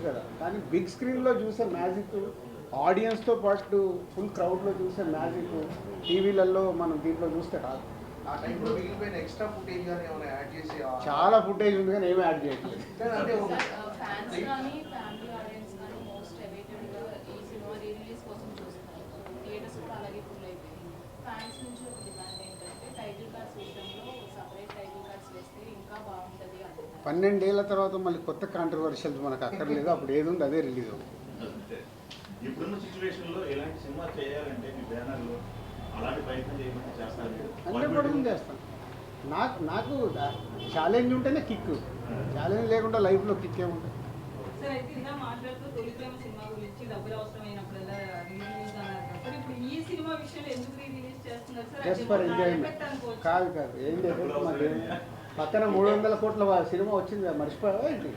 చూడొచ్చు కదా. కానీ బిగ్ స్క్రీన్లో చూసే మ్యాజిక్ ఆడియన్స్తో పాటు ఫుల్ క్రౌడ్లో చూసే మ్యాజిక్ టీవీలలో మనం దీంట్లో చూస్తే రాదు ఆ టైంలో మిగిలిపోయిన ఎక్స్ట్రా ఫుటేజ్ కానీ ఏమైనా యాడ్ చేసి ఆ- చాలా ఫుటేజ్ ఉంది కానీ ఏమీ యాడ్ చేయట్లేదు. కానీ అంటే ఒక- ఫ్యాన్స్ కానీ ఫ్యామిలీ ఆడియన్స్ కానీ మోస్ట్ అవైటెడ్గా ఈ సినిమా రీ రిలీజ్ కోసం చూస్తున్నారు థియేటర్స్ కూడా అలాగే ఫుల్ అయిపోయింది ఫ్యాన్స్ నుంచి ఒక డిమాండ్ ఏంటంటే టైటిల్ కార్డ్స్ పన్నెండేళ్ళ తర్వాత మళ్ళీ కొత్త కాంట్రవర్షియల్స్ మనకు అక్కర్లేదు. అప్పుడు ఏది ఉంది అదే రిలీజ్ అవుతుంది. అంతే. ఇప్పుడున్న సిచ్యువేషన్లో ఇలాంటి సినిమా చేయాలంటే మీ బ్యానర్లో అలాంటి ప్రయత్నం చేయమంటే చేస్తారు మీరు. హండ్రెడ్ పర్సెంట్ చేస్తాను. నాకు నాకు ఛాలెంజ్ ఉంటేనే కిక్ ఛాలెంజ్ లేకుండా లైఫ్లో కిక్ ఏముంటుంది సార్ అయితే ఇలా మాట్లాడుతూ తొలి ప్రేమ సినిమా గురించి డబ్బులు అవసరమైనప్పుడల్లా రిలీజ్ అన్నారు కదా. సార్ ఇప్పుడు ఈ సినిమా విషయంలో ఎందుకు రిలీజ్ చేస్తున్నారు? సార్ జస్ట్ అది ఫర్ ఏమన్నా ఎంజాయ్మెంట్ effect అనుకోవచ్చా? కాదు కాదు. ఏం లేదు. మాకు ఏం- పక్కన మూడు వందల కోట్ల సినిమా వచ్చింది మర్చిపోయావా ఏంటి?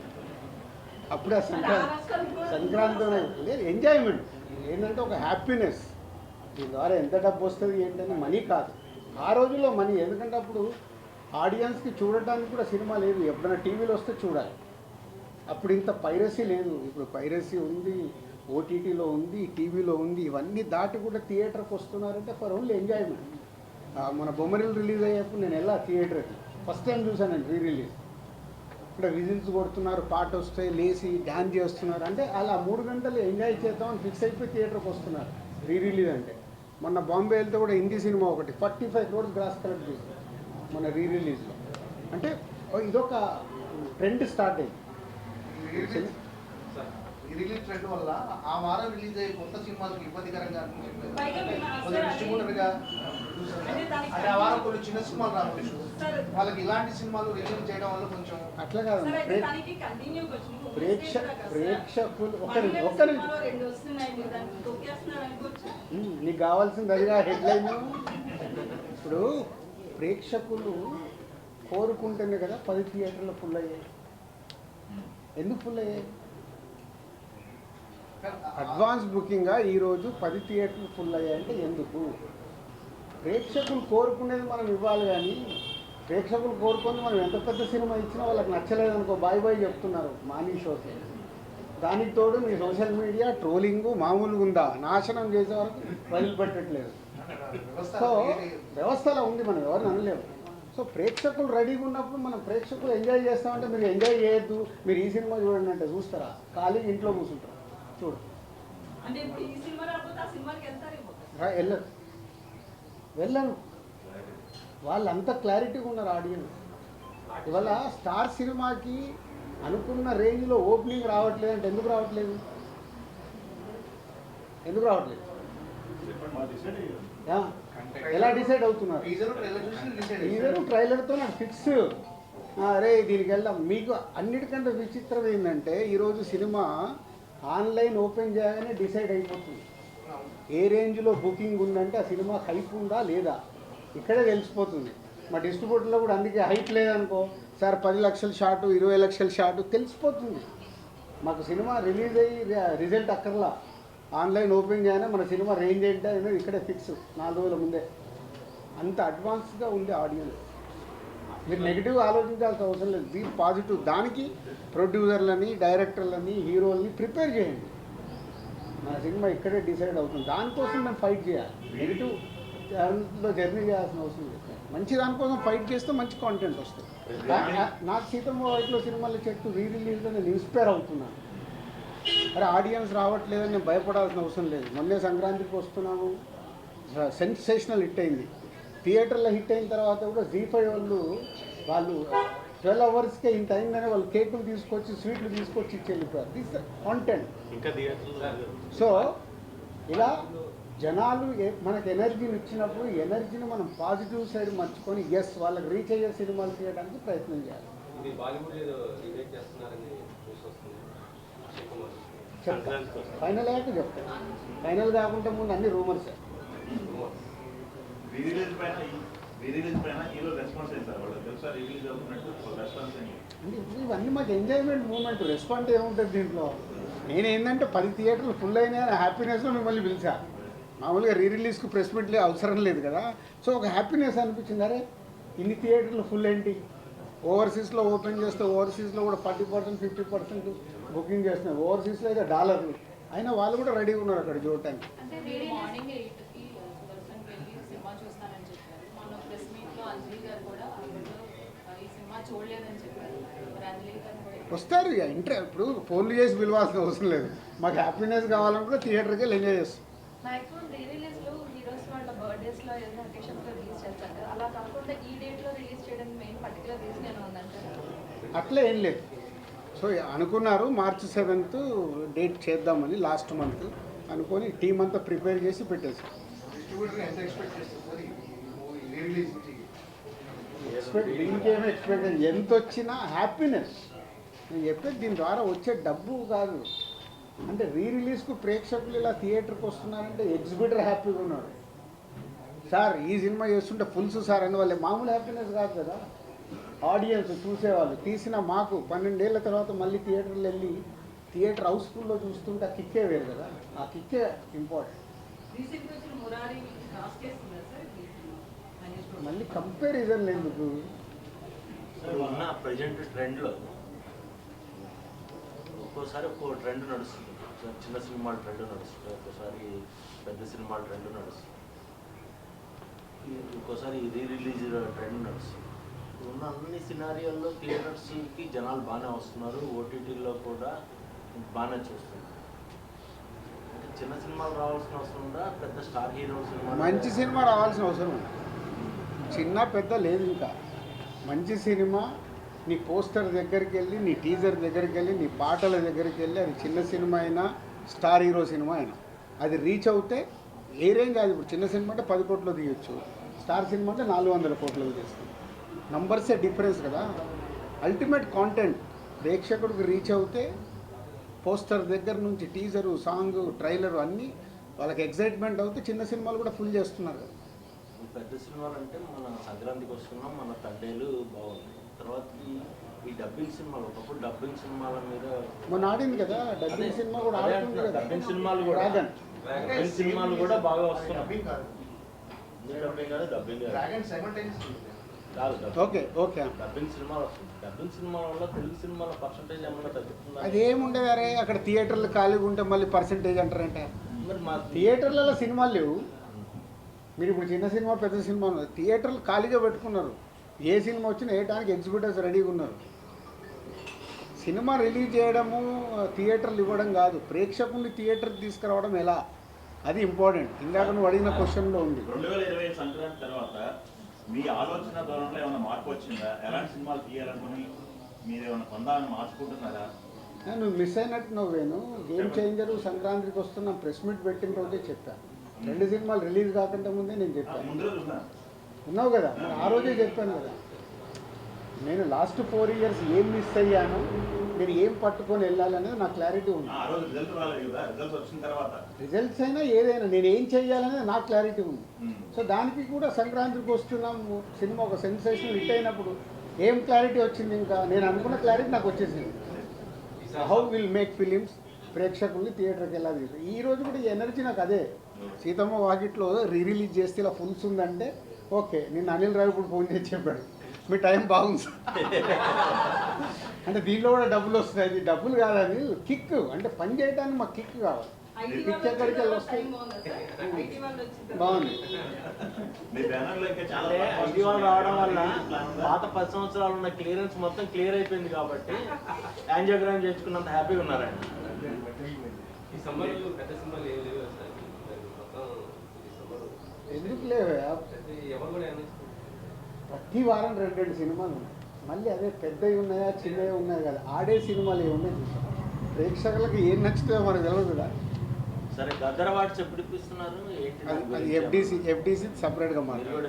అప్పుడే ఆ సంక్రాంతి సంక్రాంతి లేదు ఎంజాయ్మెంట్ ఏంటంటే ఒక హ్యాపీనెస్ దీని ద్వారా ఎంత డబ్బు వస్తుంది ఏంటంటే మనీ కాదు. ఆ రోజుల్లో మనీ ఎందుకంటే అప్పుడు ఆడియన్స్కి చూడటానికి కూడా సినిమా లేదు. ఎప్పుడైనా టీవీలో వస్తే చూడాలి. అప్పుడు ఇంత పైరసీ లేదు. ఇప్పుడు పైరసీ ఉంది ఓటీటీలో ఉంది టీవీలో ఉంది. ఇవన్నీ దాటి కూడా థియేటర్కి వస్తున్నారంటే ఫర్ ఓన్లీ ఎంజాయ్మెంట్ మన బొమ్మరిలు రిలీజ్ అయ్యేప్పుడు నేను వెళ్ళా థియేటర్కి ఫస్ట్ టైం చూసానండి రీ రిలీజ్ ఇక్కడ విజిల్స్ కొడుతున్నారు పాట వస్తే లేచి డ్యాన్స్ చేస్తున్నారు. అంటే అలా మూడు గంటలు ఎంజాయ్ చేద్దామని ఫిక్స్ అయిపోయి థియేటర్కి వస్తున్నారు. రీ రిలీజ్ అంటే. మొన్న బాంబే వెళ్తే కూడా హిందీ సినిమా ఒకటి forty five crores gross collect చేసింది మన రీ రిలీజ్లో అంటే ఇదొక ట్రెండ్ స్టార్ట్ అయింది. ఈ రిలీజ్ ఈ రిలీజ్ ట్రెండ్ వల్ల ఆ వారం రిలీజ్ అయ్యే కొత్త సినిమాలకు ఇబ్బందికరంగా అనిపించింది అంటే అంటే ఆ వారం కొన్ని చిన్న సినిమాలు రావచ్చు. సార్. వాళ్ళకి ఇలాంటి సినిమాలు రిలీజ్ చేయడం వల్ల కొంచెం అట్లా కాదు. ప్రేక్ష ప్రేక్షకులు నీకు కావాల్సింది అదిగా హెడ్లైన్ ఇప్పుడు ప్రేక్షకులు కోరుకుంటేనే కదా పది థియేటర్లు ఫుల్ అయ్యాయి. ఎందుకు ఫుల్ అయ్యాయి? అడ్వాన్స్ బుకింగ్గా ఈరోజు పది థియేటర్లు ఫుల్ అయ్యాయంటే ఎందుకు? ప్రేక్షకులు కోరుకునేది మనం ఇవ్వాలి కానీ ప్రేక్షకులు కోరుకుని మనం ఎంత పెద్ద సినిమా ఇచ్చినా వాళ్ళకి నచ్చలేదు అనుకో బాయ్ బాయ్ చెప్తున్నారు మానీ షోకి. దానికి తోడు మీ సోషల్ మీడియా ట్రోలింగ్ మామూలుగా ఉందా? నాశనం చేసే వరకు వదిలిపెట్టట్లేదు వ్యవస్థ సో వ్యవస్థలో ఉంది మనం ఎవరిని అనలేము. సో ప్రేక్షకులు రెడీగా ఉన్నప్పుడు మనం ప్రేక్షకులు ఎంజాయ్ చేస్తామంటే మీరు ఎంజాయ్ చేయొద్దు మీరు ఈ సినిమా చూడండి అంటే చూస్తారా? ఖాళీగా ఇంట్లో కూర్చుంటారు. చూడు. అంటే ఇప్పుడు ఈ సినిమా రాకపోతే ఆ సినిమాకి వెళ్తారేమో రా వెళ్ళరు. వెళ్ళను. వాళ్ళంతా క్లారిటీగా ఉన్నారు ఆడియన్స్ ఇవాళ స్టార్ సినిమాకి అనుకున్న రేంజ్లో ఓపెనింగ్ రావట్లేదు అంటే ఎందుకు రావట్లేదు? ఎందుకు రావట్లేదు. ఎలా డిసైడ్ అవుతున్నారు? టీజర్ ట్రైలర్తో నాకు ఫిక్స్ అరే దీనికి వెళ్దాం. మీకు అన్నిటికంటే విచిత్రం ఏంటంటే ఈరోజు సినిమా ఆన్లైన్ ఓపెన్ చేయగానే డిసైడ్ అయిపోతుంది. ఏ రేంజ్లో బుకింగ్ ఉందంటే ఆ సినిమా హైప్ ఉందా లేదా? ఇక్కడే తెలిసిపోతుంది. మా డిస్ట్రిబ్యూటర్లో కూడా అందుకే హైప్ లేదనుకో సార్ పది లక్షల షాటు ఇరవై లక్షల షాటు తెలిసిపోతుంది. మాకు సినిమా రిలీజ్ అయ్యి రిజల్ట్ అక్కర్లా. ఆన్లైన్ ఓపెన్ చేయగానే మన సినిమా రేంజ్ ఏంటో అనేది ఇక్కడే ఫిక్స్ నాలుగు రోజుల ముందే. అంత అడ్వాన్స్గా ఉంది ఆడియన్స్. మీరు నెగిటివ్ ఆలోచించాల్సిన అవసరం లేదు. దీని పాజిటివ్. దానికి ప్రొడ్యూసర్లని డైరెక్టర్లని హీరోలని ప్రిపేర్ చేయండి. మన సినిమా ఇక్కడే డిసైడ్ అవుతుంది. దానికోసం మేము ఫైట్ చేయాలి. నెగిటివ్ దాంట్లో జర్నీ చేయాల్సిన అవసరం లేదు. మంచి దానికోసం ఫైట్ చేస్తే మంచి కాంటెంట్ వస్తుంది. నాకు సీతమ్మ వైట్లో సినిమాలు చెట్టు రీ రిలీజ్లో నేను ఇన్స్పైర్ అవుతున్నాను. అరే ఆడియన్స్ రావట్లేదని నేను భయపడాల్సిన అవసరం లేదు. మొన్నే సంక్రాంతికి వస్తున్నాము. సెన్సేషనల్ హిట్ అయింది. థియేటర్లో హిట్ అయిన తర్వాత కూడా జీ ఫైవ్ వాళ్ళు వాళ్ళు ట్వెల్వ్ అవర్స్కే ఇంత అయిందని వాళ్ళు కేకులు తీసుకొచ్చి స్వీట్లు తీసుకొచ్చి ఇచ్చి వెళ్ళిపోయారు దిస్ కాంటెంట్ సో ఇలా జనాలు మనకు ఎనర్జీని ఇచ్చినప్పుడు ఎనర్జీని మనం పాజిటివ్ సైడ్ మర్చుకొని ఎస్ వాళ్ళకి రీచ్ అయ్యే సినిమాలు తీయడానికి ప్రయత్నం చేయాలి. ఇది బాలీవుడ్ ఏదో రీమేక్ చేస్తున్నారని న్యూస్ వస్తుంది. అక్షయ్ కుమార్. చెప్తాను ఫైనల్ అయ్యాక చెప్తాను ఫైనల్ కాకుండా ముందు అన్ని రూమర్స్ రెస్పాన్స్ రెస్పాన్స్ ఇవన్నీ మాకు ఎంజాయ్మెంట్ మూమెంట్ రెస్పాండ్ ఏముంటుంది దీంట్లో? నేను ఏంటంటే పది థియేటర్లు ఫుల్ అయినాయని హ్యాపీనెస్లో మిమ్మల్ని పిలిచా. మామూలుగా రీ రిలీజ్కి ప్రెస్ మీట్లే అవసరం లేదు కదా. సో ఒక హ్యాపీనెస్ అనిపించింది. అరే ఇన్ని థియేటర్లు ఫుల్ ఏంటి? ఓవర్సీస్లో ఓపెన్ చేస్తే ఓవర్సీస్లో కూడా forty percent fifty percent booking చేస్తున్నారు ఓవర్సీస్లో అయితే డాలర్లు. అయినా వాళ్ళు కూడా రెడీగా ఉన్నారు అక్కడ చూడటానికి అంటే మీరు మార్నింగ్ ఎయిట్కి సుదర్శన్కి వెళ్ళి సినిమా చూస్తానని చెప్పారు మొన్న ప్రెస్ మీట్లో అంజలి గారు కూడా అప్పట్లో ఆ, ఈ సినిమా చూడలేదని చెప్పారు మరి అంజలి గారు కూడా వస్తారు ఇక ఇంటర్ ఇప్పుడు ఫోన్లు చేసి పిలవాల్సిన అవసరం లేదు. మాకు హ్యాపీనెస్ కావాలనుకుంటే థియేటర్కి వెళ్ళి ఎంజాయ్ చేస్తాం అట్లే ఏం లేదు. సో అనుకున్నారు మార్చి సెవెంత్ డేట్ చేద్దామని లాస్ట్ మంత్ అనుకొని టీం అంతా ప్రిపేర్ చేసి పెట్టేసాం డిస్ట్రిబ్యూటర్ ఎక్స్పెక్ట్ ఎంత వచ్చినా హ్యాపీనెస్. నేను చెప్పేది దీని ద్వారా వచ్చే డబ్బు కాదు. అంటే రీ రిలీజ్కు ప్రేక్షకులు ఇలా థియేటర్కి వస్తున్నారంటే ఎగ్జిబిటర్ హ్యాపీగా ఉన్నాడు. సార్ ఈ సినిమా చేస్తుంటే ఫుల్స్ సార్ అని వాళ్ళే మామూలు హ్యాపీనెస్ కాదు కదా. ఆడియన్స్ చూసేవాళ్ళు. తీసిన మాకు పన్నెండేళ్ళ తర్వాత మళ్ళీ థియేటర్లు వెళ్ళి థియేటర్ హౌస్ఫుల్లో చూస్తుంటే ఆ కిక్కే వేరు కదా. ఆ కిక్కే ఇంపార్టెంట్. మళ్ళీ కంపారిజన్ ఎందుకు? ఉన్న ప్రజెంట్ ట్రెండ్లో ఒక్కోసారి ఒక్కో ట్రెండ్ నడుస్తుంది. చిన్న సినిమాల ట్రెండ్ నడుస్తుంది. ఒక్కోసారి పెద్ద సినిమాల ట్రెండ్ నడుస్తుంది. ఒక్కోసారి రీ రిలీజ్ ట్రెండ్ నడుస్తుంది. ఉన్న అన్ని సినారియోల్లో థియేటర్స్కి జనాలు బాగానే వస్తున్నారు. ఓటీటీలో కూడా బాగానే చూస్తున్నారు. అంటే చిన్న సినిమాలు రావాల్సిన అవసరం ఉందా? పెద్ద స్టార్ హీరో సినిమా మంచి సినిమా రావాల్సిన అవసరం ఉంది. చిన్న పెద్ద లేదు ఇంకా. మంచి సినిమా నీ పోస్టర్ దగ్గరికి వెళ్ళి నీ టీజర్ దగ్గరికి వెళ్ళి నీ పాటల దగ్గరికి వెళ్ళి అది చిన్న సినిమా అయినా స్టార్ హీరో సినిమా అయినా. అది రీచ్ అవుతే ఏ రేంజ్ అది? ఇప్పుడు చిన్న సినిమా అంటే పది కోట్లు తీయొచ్చు. స్టార్ సినిమా అంటే నాలుగు వందల కోట్లు తీస్తుంది నంబర్సే డిఫరెన్స్ కదా. అల్టిమేట్ కాంటెంట్ ప్రేక్షకుడికి రీచ్ అవుతే పోస్టర్ దగ్గర నుంచి టీజరు సాంగ్ ట్రైలరు అన్నీ వాళ్ళకి ఎగ్జైట్మెంట్ అవుతే చిన్న సినిమాలు కూడా ఫుల్ చేస్తున్నారు కదా. పెద్ద సినిమాలు అంటే మన సంక్రాంతికి వస్తున్నాం మన తండేలు బాగుంది. తర్వాత ఈ- డబ్బింగ్ సినిమాలు ఒకప్పుడు డబ్బింగ్ సినిమాల మీద మొన్న ఆడింది కదా డబ్బింగ్ సినిమా కూడా ఆడుతుంది కదా. డబ్బింగ్ సినిమాలు కూడా డ్రాగన్ డబ్బింగ్ సినిమాలు కూడా బాగా వస్తున్నాయి. డబ్బింగ్ కాదు. డబ్బింగ్ కాదు. Okay okay. డబ్బింగ్ సినిమాలు వస్తుంది డబ్బింగ్ సినిమాల వల్ల తెలుగు సినిమాల పర్సంటేజ్ ఏమన్నా తగ్గుతుందా? అరే అక్కడ థియేటర్లు ఖాళీగా ఉంటే మళ్ళీ పర్సంటేజ్ అంటారంటే. మరి మా థియేటర్లలో సినిమాలు లేవు. మీరు ఇప్పుడు చిన్న సినిమా పెద్ద సినిమా ఉన్నది థియేటర్లు ఖాళీగా పెట్టుకున్నారు. ఏ సినిమా వచ్చినా వేయడానికి ఎగ్జిబిటర్స్ రెడీగా ఉన్నారు. సినిమా రిలీజ్ చేయడము థియేటర్లు ఇవ్వడం కాదు. ప్రేక్షకుల్ని థియేటర్కి తీసుకురావడం ఎలా? అది ఇంపార్టెంట్. ఇందాక నువ్వు అడిగిన క్వశ్చన్లో ఉంది. రెండు వేల ఇరవై సంక్రాంతి తర్వాత మీ ఆలోచన ధోరణిలో ఏమైనా మార్పు వచ్చిందా? ఎలాంటి సినిమాలు తీయాలనుకుని మీరు ఏమైనా పొందాలని మార్చుకుంటున్నారా? నువ్వు మిస్ అయినట్టు నువ్వేను. గేమ్ చేంజర్ సంక్రాంతికి వస్తున్న ప్రెస్ మీట్ పెట్టిన రోజే చెప్పాను రెండు సినిమాలు రిలీజ్ కాకుండా ముందే నేను చెప్పాను. ఉన్నావు కదా? మరి ఆ రోజే చెప్పాను కదా. నేను లాస్ట్ ఫోర్ ఇయర్స్ ఏం మిస్ అయ్యాను? నేను ఏం పట్టుకొని వెళ్ళాలనేది నాకు క్లారిటీ ఉంది. రిజల్ట్స్ అయినా ఏదైనా నేను ఏం చేయాలనేది నాకు క్లారిటీ ఉంది. సో దానికి కూడా సంక్రాంతికి వస్తున్నాము సినిమా ఒక సెన్సేషన్ హిట్ అయినప్పుడు ఏం క్లారిటీ వచ్చింది ఇంకా? నేను అనుకున్న క్లారిటీ నాకు వచ్చేసింది. హౌ విల్ మేక్ ఫిలిమ్స్ ప్రేక్షకుల్ని థియేటర్కి ఎలా తీసు ఈ రోజు కూడా ఈ ఎనర్జీ నాకు అదే. సీతమ్మ వాకిట్లో రీ రిలీజ్ చేస్తే ఇలా ఫుల్స్ ఉందంటే ఓకే నిన్న అనిల్ రావు ఇప్పుడు ఫోన్ చేసి చెప్పాడు మీ టైం బాగుంది. అంటే దీనిలో కూడా డబ్బులు వస్తాయి అది డబ్బులు కాదు అది కిక్ అంటే పని చేయడానికి మాకు కిక్ కావాలి. కిక్ ఎక్కడికి వెళ్ళి వచ్చిన వస్తాయి బాగుందా. రావడం వల్ల? పాత పది సంవత్సరాలు ఉన్న క్లియరెన్స్ మొత్తం క్లియర్ అయిపోయింది కాబట్టి యాంజియోగ్రామ్ చేసుకున్నంత హ్యాపీగా ఉన్నారు ఆయన ఈ సమ్మర్ పెద్ద సినిమాలు ఏం లేవు సార్ మొత్తం ఈ సమ్మర్ ఎందుకు లేవే? ప్రతి వారం రెండు రెండు సినిమాలు ఉన్నాయి. మళ్ళీ అదే పెద్దవి ఉన్నాయా చిన్నవి ఉన్నాయి కదా. ఆడే సినిమాలు ఏమి ఉన్నాయి చూసావా? ప్రేక్షకులకు ఏం నచ్చుతుందో మనకు తెలియదు కదా. సరే గద్దర వాట్స్ ఎప్పుడు ఇప్పిస్తున్నారు ఎఫ్డీసీ ఎఫ్డీసీ సపరేట్గా మాట్లాడు.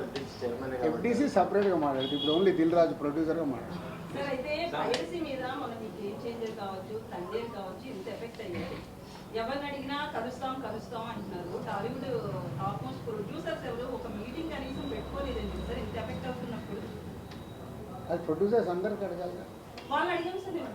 ఎఫ్డీసీ సపరేట్గా మాట్లాడు. ఇప్పుడు ఓన్లీ దిల్ రాజు ప్రొడ్యూసర్గా మాట్లాడు. సార్ అయితే పైరసీ మీద మన మీ గేమ్ చేంజర్ కావచ్చు తండ్రి కావచ్చు ఇంత ఎఫెక్ట్ అయ్యాయి ఎవరిని అడిగినా కలుస్తాం కలుస్తాం అంటున్నారు టాలీవుడ్ ఆల్మోస్ట్ ప్రొడ్యూసర్స్ ఎవరు ఒక మీటింగ్ కనీసం పెట్టుకోలేదండి సార్ ఇంత ఎఫెక్ట్ అవుతున్నప్పుడు అది ప్రొడ్యూసర్స్ అందరికి అడగాలి. వాళ్ళు అడిగాం సార్ నేను